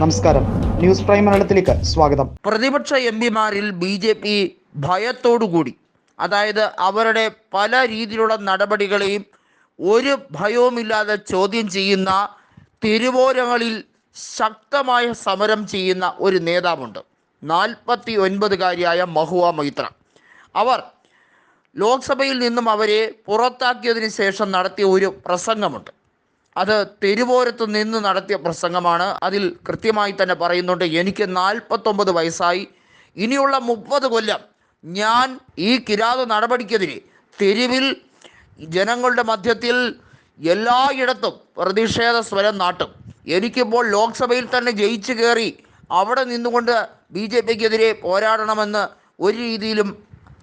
നമസ്കാരം. News prime മലയാളത്തിലേക്ക് സ്വാഗതം. പ്രതിപക്ഷ എം പിമാരിൽ ബി ജെ പി ഭയത്തോടുകൂടി അതായത് അവരുടെ പല രീതിയിലുള്ള നടപടികളെയും ഒരു ഭയവുമില്ലാതെ ചോദ്യം ചെയ്യുന്ന തിരുവോരങ്ങളിൽ ശക്തമായ സമരം ചെയ്യുന്ന ഒരു നേതാവുണ്ട്. നാൽപ്പത്തി ഒൻപതുകാരിയായ മഹുവ മൈത്ര. അവർ ലോക്സഭയിൽ നിന്നും അവരെ പുറത്താക്കിയതിന് ശേഷം നടത്തിയ ഒരു പ്രസംഗമുണ്ട്. അത് തെരുവോരത്ത് നിന്ന് നടത്തിയ പ്രസംഗമാണ്. അതിൽ കൃത്യമായി തന്നെ പറയുന്നുണ്ട് എനിക്ക് നാൽപ്പത്തൊമ്പത് വയസ്സായി. ഇനിയുള്ള മുപ്പത് കൊല്ലം ഞാൻ ഈ കിരാത നടപടിക്കെതിരെ തെരുവിൽ ജനങ്ങളുടെ മധ്യത്തിൽ എല്ലായിടത്തും പ്രതിഷേധ സ്വരം നാട്ടും. എനിക്കിപ്പോൾ ലോക്സഭയിൽ തന്നെ ജയിച്ചു കയറി അവിടെ നിന്നുകൊണ്ട് ബി ജെ പിക്കെതിരെ പോരാടണമെന്ന് ഒരു രീതിയിലും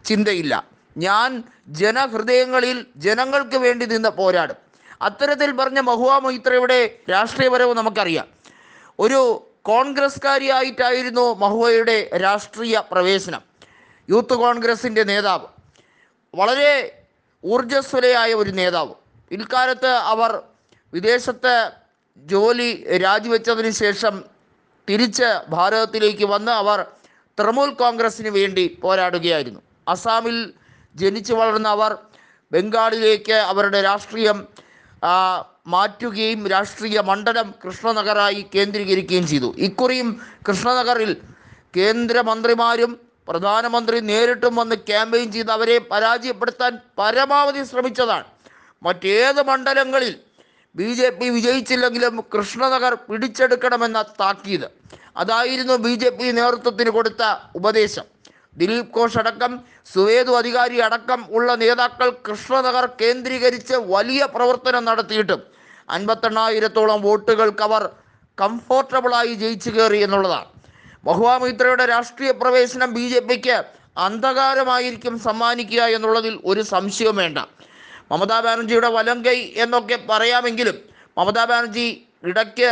ചിന്തയില്ല. ഞാൻ ജനഹൃദയങ്ങളിൽ ജനങ്ങൾക്ക് വേണ്ടി നിന്ന് പോരാടും. അത്തരത്തിൽ പറഞ്ഞ മഹുവ മൊയ്ത്രയുടെ രാഷ്ട്രീയപരവും നമുക്കറിയാം. ഒരു കോൺഗ്രസ്കാരിയായിട്ടായിരുന്നു മഹുവയുടെ രാഷ്ട്രീയ പ്രവേശനം. യൂത്ത് കോൺഗ്രസിന്റെ നേതാവ്. വളരെ ഊർജസ്വലയായ ഒരു നേതാവ്. പിൽക്കാലത്ത് അവർ വിദേശത്ത് ജോലി രാജിവെച്ചതിന് ശേഷം തിരിച്ച് ഭാരതത്തിലേക്ക് വന്ന് അവർ തൃണമൂൽ കോൺഗ്രസിന് വേണ്ടി പോരാടുകയായിരുന്നു. അസാമിൽ ജനിച്ചു വളർന്ന അവർ ബംഗാളിലേക്ക് അവരുടെ രാഷ്ട്രീയം മാറ്റുകയും രാഷ്ട്രീയ മണ്ഡലം കൃഷ്ണനഗറായി കേന്ദ്രീകരിക്കുകയും ചെയ്തു. ഇക്കുറിയും കൃഷ്ണനഗറിൽ കേന്ദ്രമന്ത്രിമാരും പ്രധാനമന്ത്രി നേരിട്ടും വന്ന് ക്യാമ്പയിൻ ചെയ്ത് അവരെ പരാജയപ്പെടുത്താൻ പരമാവധി ശ്രമിച്ചതാണ്. മറ്റേത് മണ്ഡലങ്ങളിൽ ബി ജെ പി വിജയിച്ചില്ലെങ്കിലും കൃഷ്ണനഗർ പിടിച്ചെടുക്കണമെന്ന താക്കീത്. അതായിരുന്നു ബി ജെ പി നേതൃത്വത്തിന് കൊടുത്ത ഉപദേശം. ദിലീപ് ഘോഷ് അടക്കം സുവേദു അധികാരി അടക്കം ഉള്ള നേതാക്കൾ കൃഷ്ണനഗർ കേന്ദ്രീകരിച്ച് വലിയ പ്രവർത്തനം നടത്തിയിട്ടും അൻപത്തെണ്ണായിരത്തോളം വോട്ടുകൾക്ക് അവർ കംഫോർട്ടബിളായി ജയിച്ചു കയറി എന്നുള്ളതാണ്. മഹുവാമിത്രയുടെ രാഷ്ട്രീയ പ്രവേശനം ബി ജെ പിക്ക് അന്ധകാരമായിരിക്കും സമ്മാനിക്കുക എന്നുള്ളതിൽ ഒരു സംശയവും വേണ്ട. മമതാ ബാനർജിയുടെ വലങ്കൈ എന്നൊക്കെ പറയാമെങ്കിലും മമതാ ബാനർജി ഇടയ്ക്ക്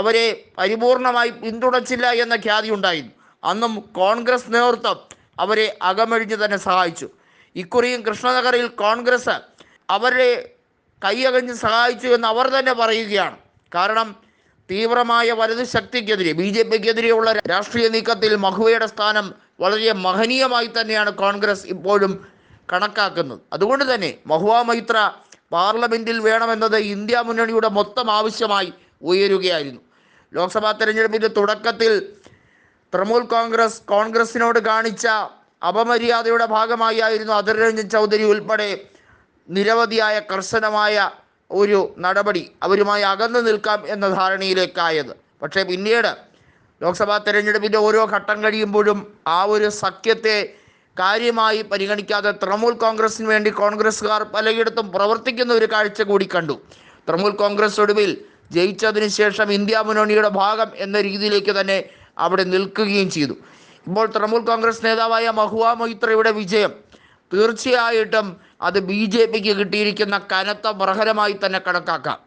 അവരെ പരിപൂർണമായി പിന്തുണച്ചില്ല എന്ന ഖ്യാതി ഉണ്ടായിരുന്നു. അന്നും കോൺഗ്രസ് നേതൃത്വം അവരെ അകമഴിഞ്ഞു തന്നെ സഹായിച്ചു. ഇക്കുറിയും കൃഷ്ണനഗറിൽ കോൺഗ്രസ് അവരെ കൈയകഞ്ഞ് സഹായിച്ചു എന്ന് അവർ തന്നെ പറയുകയാണ്. കാരണം തീവ്രമായ വലതു ശക്തിക്കെതിരെ ബി ജെ പിക്കെതിരെയുള്ള രാഷ്ട്രീയ നീക്കത്തിൽ മഹുവയുടെ സ്ഥാനം വളരെ മഹനീയമായി തന്നെയാണ് കോൺഗ്രസ് ഇപ്പോഴും കണക്കാക്കുന്നത്. അതുകൊണ്ട് തന്നെ മഹുവ മൈത്ര പാർലമെന്റിൽ വേണമെന്നത് ഇന്ത്യ മുന്നണിയുടെ മൊത്തം ആവശ്യമായി ഉയരുകയായിരുന്നു. ലോക്സഭാ തെരഞ്ഞെടുപ്പിന്റെ തുടക്കത്തിൽ തൃണമൂൽ കോൺഗ്രസ് കോൺഗ്രസിനോട് കാണിച്ച അപമര്യാദയുടെ ഭാഗമായിരുന്നു അധിർ രഞ്ജൻ ചൗധരി ഉൾപ്പെടെ നിരവധിയായ കർശനമായ ഒരു നടപടി അവരുമായി അകന്നു നിൽക്കാം എന്ന ധാരണയിലേക്കായത്. പക്ഷേ പിന്നീട് ലോക്സഭാ തെരഞ്ഞെടുപ്പിന്റെ ഓരോ ഘട്ടം കഴിയുമ്പോഴും ആ ഒരു സഖ്യത്തെ കാര്യമായി പരിഗണിക്കാതെ തൃണമൂൽ കോൺഗ്രസിന് വേണ്ടി കോൺഗ്രസ്സുകാർ പലയിടത്തും പ്രവർത്തിക്കുന്ന ഒരു കാഴ്ച കൂടി കണ്ടു. തൃണമൂൽ കോൺഗ്രസ് ഒടുവിൽ ജയിച്ചതിന് ശേഷം ഇന്ത്യ മുന്നണിയുടെ ഭാഗം എന്ന രീതിയിലേക്ക് തന്നെ അവിടെ നിൽക്കുകയും ചെയ്തു. ഇപ്പോൾ തൃണമൂൽ കോൺഗ്രസ് നേതാവായ മഹുവ മൊയ്ത്രയുടെ വിജയം തീർച്ചയായിട്ടും അത് ബി ജെ പിക്ക് കിട്ടിയിരിക്കുന്ന കനത്ത പ്രഹരമായി തന്നെ കണക്കാക്കാം.